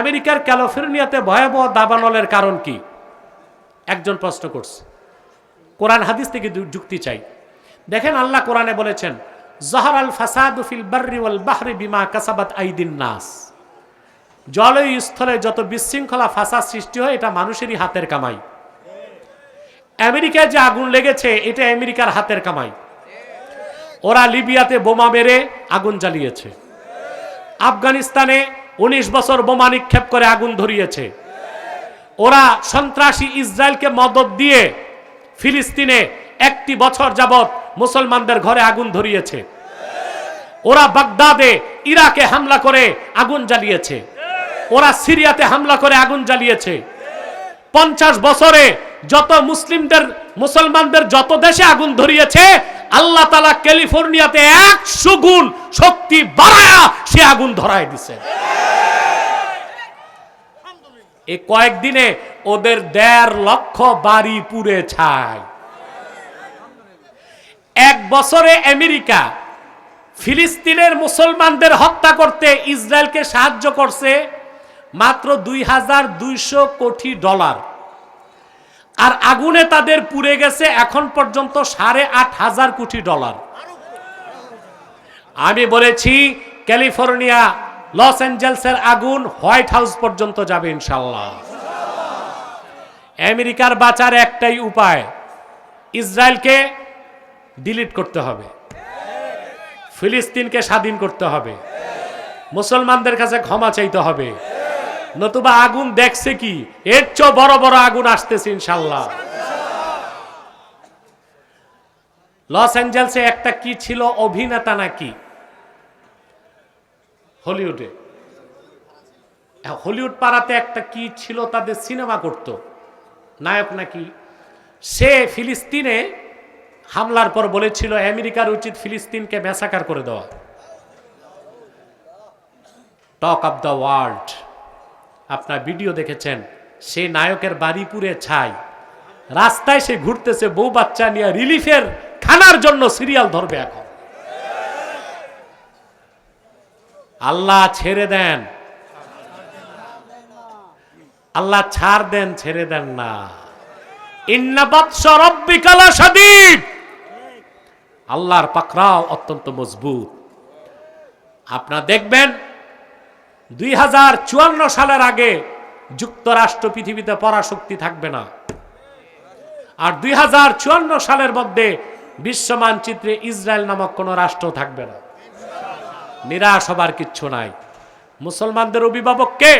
আমেরিকার ক্যালিফোর্নিয়াতে ভয়াবহ দাবানলের কারণ কি? একজন প্রশ্ন করছে। কোরআন হাদিস থেকে যুক্তি চাই। দেখেন আল্লাহ কোরআনে বলেছেন, জহর আল ফাসাদ ফিল বাহরি বিমা কাসাবাত আইদিন নাস। জলে স্থলে যত বিশৃঙ্খলা ফাসাদ সৃষ্টি হয়, এটা মানুষেরই হাতের কামাই। আমেরিকায় যে আগুন লেগেছে, এটা আমেরিকার হাতের কামাই। ওরা লিবিয়াতে বোমা মেরে আগুন জ্বালিয়েছে। আফগানিস্তানে উনিশ বছর বোমা নিক্ষেপ করে আগুন ধরিয়েছে। ওরা সন্ত্রাসী ইসরায়েলকে মদত দিয়ে ফিলিস্তিনে একটি বছর যাবত মুসলমানদের ঘরে আগুন ধরিয়েছে। ওরা বাগদাদে ইরাকে হামলা করে আগুন জ্বালিয়েছে। ওরা সিরিয়াতে হামলা করে আগুন জ্বালিয়েছে। পঞ্চাশ বছরে যত মুসলিমদের, মুসলমানদের যত দেশে আগুন ধরিয়েছে, আল্লাহ তালা ক্যালিফোর্নিয়াতে একশো গুণ শক্তি বাড়ায়া সে আগুন ধরায় দিছে। এই কয়েকদিনে ওদের দেড় লক্ষ বাড়ি পুড়ে ছাই। এক বছরে আমেরিকা ফিলিস্তিনের মুসলমানদের হত্যা করতে ইসরায়েলকে সাহায্য করছে মাত্র দুই হাজার দুইশো কোটি ডলার। আর আগুনে তাদের পুড়ে গেছে এখন পর্যন্ত সাড়ে আট হাজার কোটি ডলার। আমি বলেছি, ক্যালিফোর্নিয়া লস অ্যাঞ্জেলসের আগুন হোয়াইট হাউস পর্যন্ত যাবে ইনশাল্লাহ আমেরিকার বাঁচার একটাই উপায়, ইসরায়েলকে ডিলিট করতে হবে। ফিলিস্তিনকে স্বাধীন করতে হবে। মুসলমানদের কাছে ক্ষমা চাইতে হবে। নতুবা আগুন দেখছে কি? এর চেয়ে বড় বড় আগুন আসতেছে ইনশাল্লাহ লস অ্যাঞ্জেলসে একটা কি ছিল, অভিনেতা নাকি? হলিউডে। হলিউড পাড়াতে একটা কি ছিল তাদের সিনেমা করত? নায়ক নাকি? সে ফিলিস্তিনে হামলার পর বলেছিল, আমেরিকার উচিত ফিলিস্তিনকে ম্যাসাকার করে দেওয়া। টক অফ দ্য ওয়ার্ল্ড আপনার ভিডিও দেখেছেন? সে নায়কের বাড়ি পুড়ে ছাই। রাস্তায় সে ঘুরতেছে, বউ বাচ্চা নিয়ে রিলিফের খানার জন্য সিরিয়াল ধরবে এখন। আল্লাহ ছেড়ে দেন। আল্লাহ ছাড় দেন, ছেড়ে দেন না। আল্লাহর পাকড়াও অত্যন্ত মজবুত। আপনারা দেখবেন, দুই হাজার চুয়ান্ন সালের আগে যুক্তরাষ্ট্র পৃথিবীতে পরাশক্তি থাকবে না। আর দুই হাজার চুয়ান্ন সালের মধ্যে বিশ্ব মানচিত্রে ইসরায়েল নামক কোনো রাষ্ট্র থাকবে না। নিরাশ হবার কিচ্ছু নাই। মুসলমানদের অভিভাবক কে?